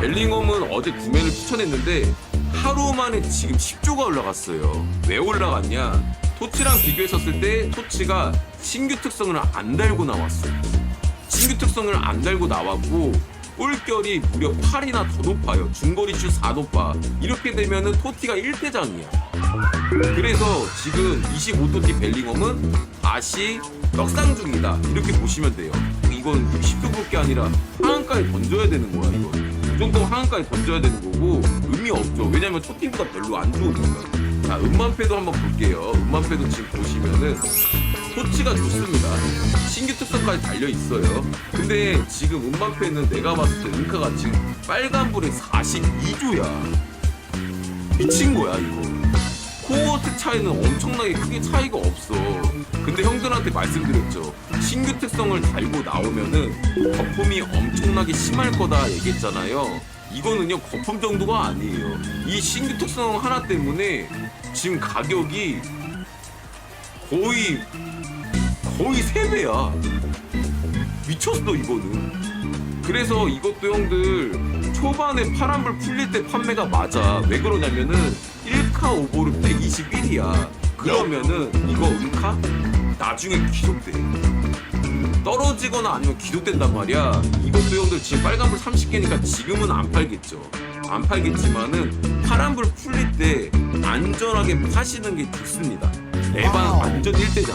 벨링엄은 어제 구매를 추천했는데 하루 만에 지금 10조가 올라갔어요. 왜 올라갔냐? 토치랑 비교했었을 때 토치가 신규 특성을 안 달고 나왔어요. 신규 특성을 안 달고 나왔고 골결이 무려 8이나 더 높아요. 중거리 슛 4 높아. 이렇게 되면은 토티가 1대장이야. 그래서 지금 25토티 벨링엄은 다시 떡상 중이다. 이렇게 보시면 돼요. 이건 60도 볼게 아니라 하한가에 던져야 되는 거야, 이거. 그 정도 하한가에 던져야 되는 거고 의미 없죠. 왜냐면 초팀보다 별로 안 좋으니까. 자, 음만패도 한번 볼게요. 음만패도 지금 보시면은 토치가 좋습니다. 신규 특성까지 달려 있어요. 근데 지금 음반패는 내가 봤을 때 은카가 지금 빨간불에 42조야. 미친 거야 이거. 차이는 엄청나게 크게 차이가 없어. 근데 형들한테 말씀드렸죠. 신규 특성을 달고 나오면은 거품이 엄청나게 심할 거다 얘기했잖아요. 이거는요 거품 정도가 아니에요. 이 신규 특성 하나 때문에 지금 가격이 거의 거의 3배야. 미쳤어, 이거는. 그래서 이것도 형들 초반에 파란불 풀릴 때 판매가 맞아. 왜 그러냐면은 1카 오버를 121이야. 그러면은 이거 은카? 나중에 기록돼. 떨어지거나 아니면 기록된단 말이야. 이것도 형들 지금 빨간불 30개니까 지금은 안 팔겠죠. 안 팔겠지만은 파란불 풀릴 때 안전하게 파시는 게 좋습니다. 레반 완전 1대장.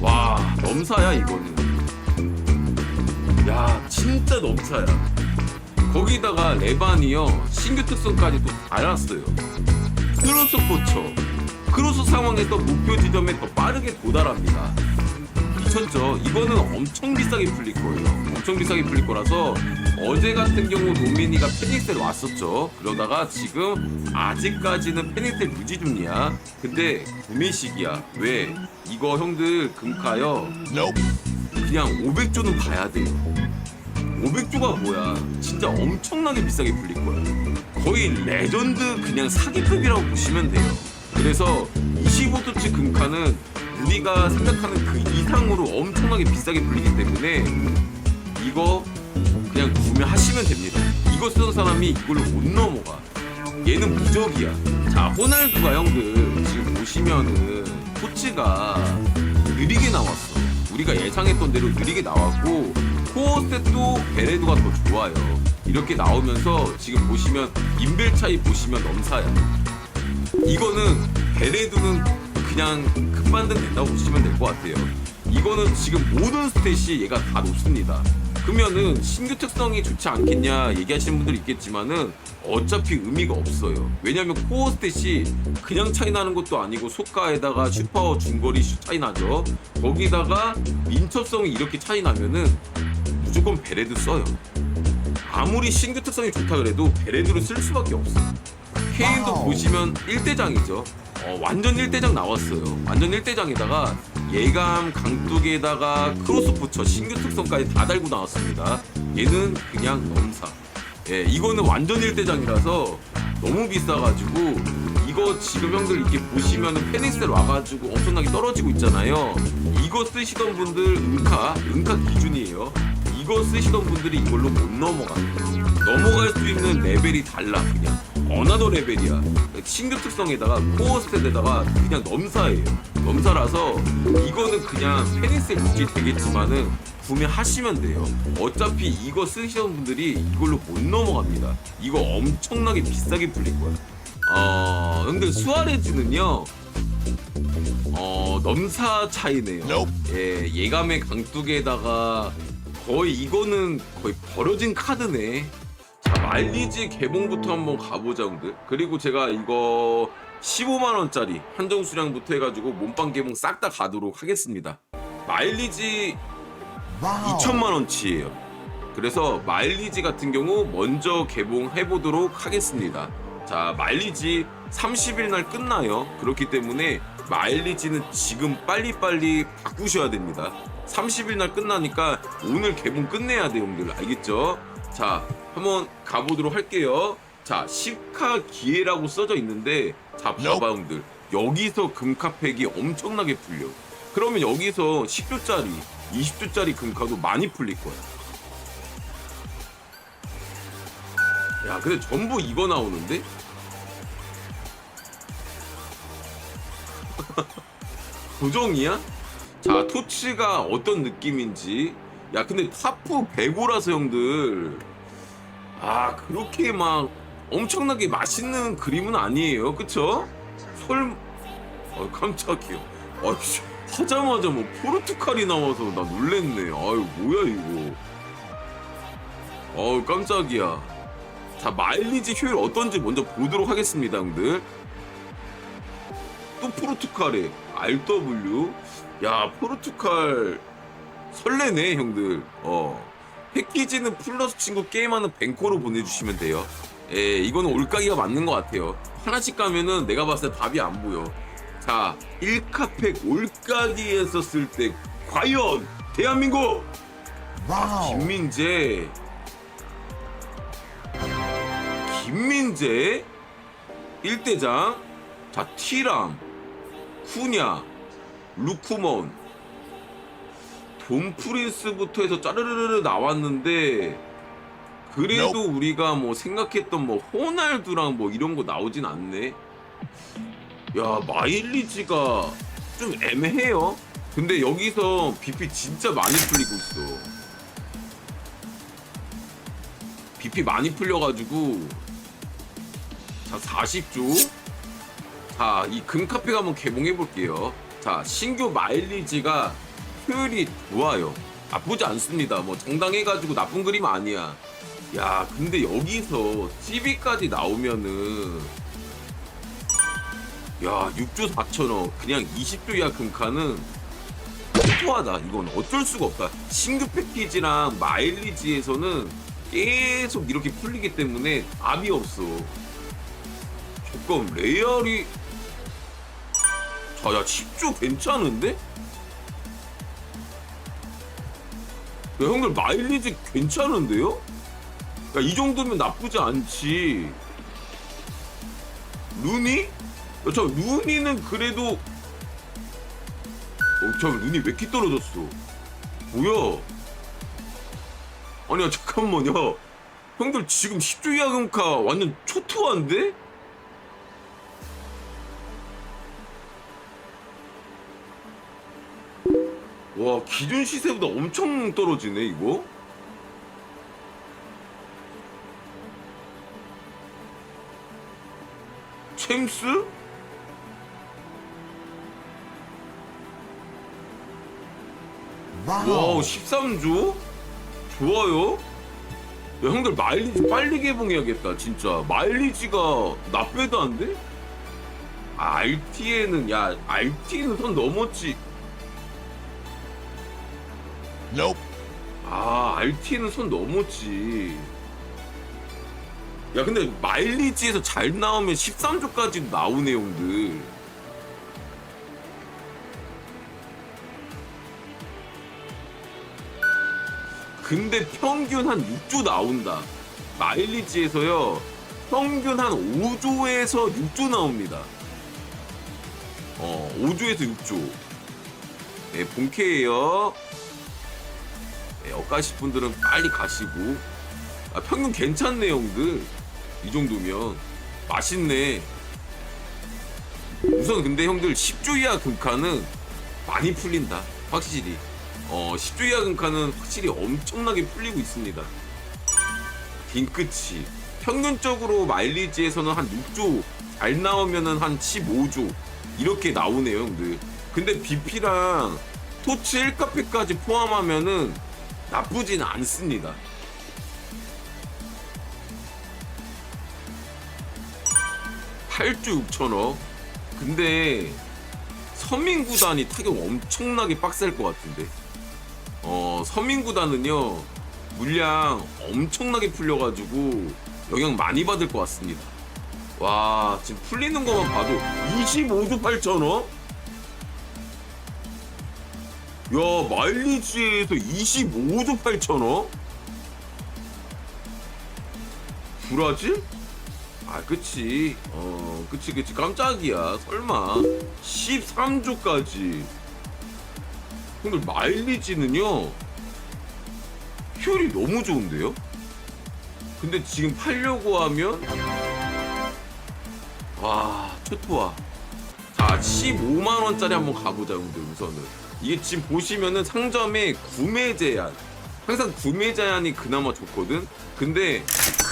와 넘사야 이거는 야 진짜 넘사야 거기다가 레반이요 신규 특성까지 또 달았어요 크로스 포처 크로스 상황에서 목표 지점에 더 빠르게 도달합니다. 미쳤죠? 이거는 엄청 비싸게 풀릴 거예요. 엄청 비싸게 풀릴 거라서 어제 같은 경우 노미니가 페닉스를 왔었죠. 그러다가 지금 아직까지는 페닉스 유지 중이야. 근데 구매 시기야. 왜? 이거 형들 금카요? 그냥 500조는 봐야 돼요. 500조가 뭐야? 진짜 엄청나게 비싸게 풀릴 거야 거의 레전드 그냥 사기급이라고 보시면 돼요. 그래서 25도치 금카는 우리가 생각하는 그 이상으로 엄청나게 비싸게 풀리기 때문에 이거 그냥 구매하시면 됩니다. 이거 쓰는 사람이 이걸로 못 넘어가. 얘는 무적이야. 자 호날두가 형들 지금 보시면은 토치가 느리게 나왔어. 우리가 예상했던 대로 느리게 나왔고 코어셋도 베레드가 더 좋아요. 이렇게 나오면서 지금 보시면 인벨 차이 보시면 넘사야 이거는 베레드는 그냥 급반등 된다고 보시면 될 것 같아요. 이거는 지금 모든 스탯이 얘가 다 높습니다. 그러면은 신규 특성이 좋지 않겠냐 얘기하시는 분들이 있겠지만은 어차피 의미가 없어요. 왜냐면 코어 스탯이 그냥 차이 나는 것도 아니고 속가에다가 슈퍼 중거리 슈 차이 나죠. 거기다가 민첩성이 이렇게 차이 나면은 무조건 베레드 써요. 아무리 신규 특성이 좋다 그래도 베레드를 쓸 수밖에 없어. 케인도 와우. 보시면 1대장이죠. 어, 완전 1대장 나왔어요. 완전 1대장에다가 예감 강뚝에다가 크로스 붙여 신규 특성까지 다 달고 나왔습니다. 얘는 그냥 넘사. 예, 이거는 완전 1대장이라서 너무 비싸가지고 이거 지금 형들 이렇게 보시면은 페닉셀 와가지고 엄청나게 떨어지고 있잖아요. 이거 쓰시던 분들 은카 은카 기준이에요 이거 쓰시던 분들이 이걸로 못 넘어가 넘어갈 수 있는 레벨이 달라 그냥. 어나더 레벨이야. 신규 특성에다가 코어 스탯에다가 그냥 넘사예요. 넘사라서 이거는 그냥 페니스에 유지 되겠지만은 구매하시면 돼요. 어차피 이거 쓰시던 분들이 이걸로 못 넘어갑니다. 이거 엄청나게 비싸게 풀릴 거야. 어 근데 수아레즈는요 어 넘사 차이네요. 예 예감의 강뚝에다가 거의 이거는 거의 버려진 카드네. 자 마일리지 개봉부터 한번 가보자 형들 그리고 제가 이거 15만원짜리 한정 수량부터 해가지고 몸빵 개봉 싹 다 가도록 하겠습니다. 마일리지 와우. 2천만원치예요. 그래서 마일리지 같은 경우 먼저 개봉해 보도록 하겠습니다. 자 마일리지 30일 날 끝나요. 그렇기 때문에 마일리지는 지금 빨리빨리 바꾸셔야 됩니다. 30일 날 끝나니까 오늘 개봉 끝내야 돼 형들. 알겠죠? 자 한번 가보도록 할게요. 자 10카 기회라고 써져 있는데 자 봐봐 형들. 여기서 금카팩이 엄청나게 풀려. 그러면 여기서 10조짜리 20조짜리 금카도 많이 풀릴 거야. 야 근데 전부 이거 나오는데? 고정이야? 자 토치가 어떤 느낌인지. 야 근데 타프 105라서 형들. 아 그렇게 막 엄청나게 맛있는 그림은 아니에요. 그쵸? 설... 어 깜짝이야. 아이씨 하자마자 뭐 포르투갈이 나와서 나 놀랬네. 아유 뭐야 이거. 어우 깜짝이야. 자 마일리지 효율 어떤지 먼저 보도록 하겠습니다 형들. 또 포르투갈에 RW 야 포르투갈 설레네 형들. 어. 패키지는 플러스 친구 게임하는 뱅코로 보내주시면 돼요. 예 이거는 올가기가 맞는 것 같아요. 하나씩 가면은 내가 봤을 때 답이 안 보여. 자 1카팩 올가기 했었을 때 과연 대한민국! 김민재. 김민재. 1대장. 자 티람 쿠냐 루쿠먼. 돈 프린스부터 해서 짜르르르 나왔는데 그래도 우리가 뭐 생각했던 뭐 호날두랑 뭐 이런 거 나오진 않네. 야 마일리지가 좀 애매해요. 근데 여기서 BP 진짜 많이 풀리고 있어. BP 많이 풀려가지고 자 40조 자 이 금카페가 한번 개봉해 볼게요. 자 신규 마일리지가 효율이 좋아요. 나쁘지 않습니다. 뭐 정당해가지고 나쁜 그림 아니야. 야 근데 여기서 CB까지 나오면은 야 6조 4천원 그냥 20조 이하 금카는. 토하다 이건. 어쩔 수가 없다. 신규 패키지랑 마일리지에서는 계속 이렇게 풀리기 때문에 답이 없어. 잠깐 레알이 자야 10조 괜찮은데? 야 형들 마일리지 괜찮은데요? 야 이 정도면 나쁘지 않지 루니? 야, 저 루니는 그래도 어, 저 루니 왜 이렇게 떨어졌어 뭐야 아니야 잠깐만요 형들 지금 10조 야금카 완전 초토화인데? 와 기준 시세보다 엄청 떨어지네 이거 챔스? 와우 13조? 좋아요 야 형들 마일리지 빨리 개봉해야겠다 진짜 마일리지가 나빼도 안 돼? 아, RT에는 야 RT는 선 넘었지 Nope. 아 RT는 선 넘었지. 야 근데 마일리지에서 잘 나오면 13조까지 나오네 형들. 근데 평균 한 6조 나온다. 마일리지에서요 평균 한 5조에서 6조 나옵니다. 어 5조에서 6조. 네 본캐예요 네, 엇가실 분들은 빨리 가시고. 아, 평균 괜찮네 형들. 이 정도면. 맛있네. 우선 근데 형들 10조 이하 금카는 많이 풀린다 확실히. 어 10조 이하 금카는 확실히 엄청나게 풀리고 있습니다. 빈끝이. 평균적으로 마일리지에서는 한 6조 잘 나오면은 한 15조 이렇게 나오네요 형들. 근데 BP랑 토치 1카페까지 포함하면은 나쁘진 않습니다. 팔조 6천억. 근데 서민 구단이 타격 엄청나게 빡셀 것 같은데. 어 서민 구단은요 물량 엄청나게 풀려가지고 영향 많이 받을 것 같습니다. 와 지금 풀리는 것만 봐도 25조 8천억. 야 마일리지에서 25조 8천원? 브라질? 아 그치. 어 그치 그치. 깜짝이야. 설마. 13조까지. 근데 마일리지는요 효율이 너무 좋은데요? 근데 지금 팔려고 하면 와 초토화. 자 15만 원짜리 한번 가보자 형들 우선은 이게 지금 보시면은 상점에 구매 제한. 항상 구매 제한이 그나마 좋거든? 근데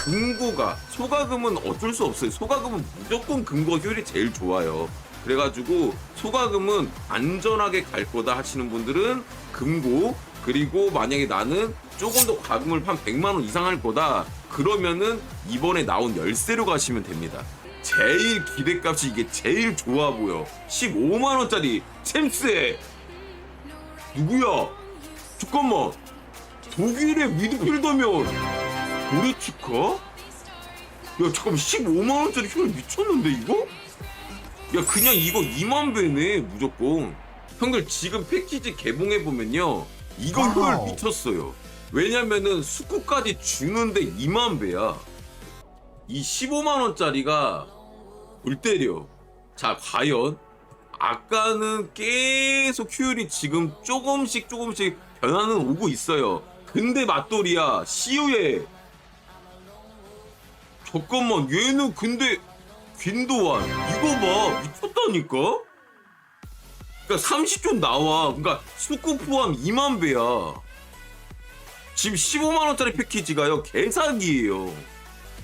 금고가 소가금은 어쩔 수 없어요. 소가금은 무조건 금고 효율이 제일 좋아요. 그래가지고 소가금은 안전하게 갈 거다 하시는 분들은 금고 그리고 만약에 나는 조금 더 가금을 한 100만 원 이상 할 거다. 그러면은 이번에 나온 열쇠로 가시면 됩니다. 제일 기대값이 이게 제일 좋아 보여. 15만 원짜리 챔스에 누구야? 잠깐만. 독일의 미드필더면 고레츠카? 야 잠깐만. 15만 원짜리 효율 미쳤는데 이거? 야 그냥 이거 2만 배네 무조건. 형들 지금 패키지 개봉해 보면요. 이거. 효율 미쳤어요. 왜냐면은 수쿠까지 주는데 2만 배야. 이 15만 원짜리가 골 때려. 자 과연 아까는 계속 효율이 지금 조금씩 조금씩 변화는 오고 있어요. 근데 맞돌이야 시우에. 잠깐만 얘는 근데 균도환 이거 봐 미쳤다니까? 그러니까 30조 나와. 그러니까 수급 포함 2만 배야. 지금 15만 원짜리 패키지가요 개사기예요.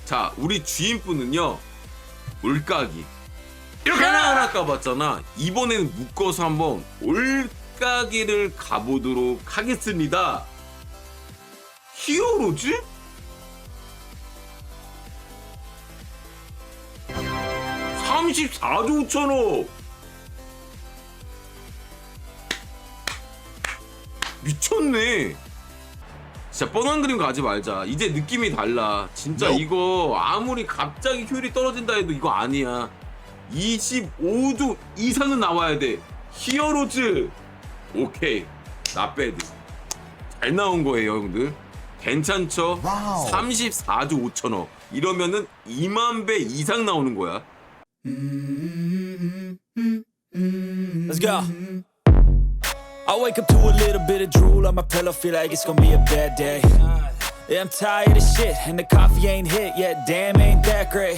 자 우리 주인분은요 올까기 하나하나 까봤잖아. 이번에는 묶어서 한번 올까기를 가보도록 하겠습니다. 히어로즈? 34조 5천억! 미쳤네. 진짜 뻔한 그림 가지 말자. 이제 느낌이 달라. 진짜 Nope. 이거 아무리 갑자기 효율이 떨어진다 해도 이거 아니야 25조 이상은 나와야 돼 히어로즈 오케이 나배드 잘 나온 거예요 형들 괜찮죠? 와우. 34조 5천억 이러면은 2만 배 이상 나오는 거야 Let's go. I wake up to a little bit of drool on my pillow, feel like it's gonna be a bad day. Yeah, I'm tired of shit, and the coffee ain't hit yet. Damn, ain't that great.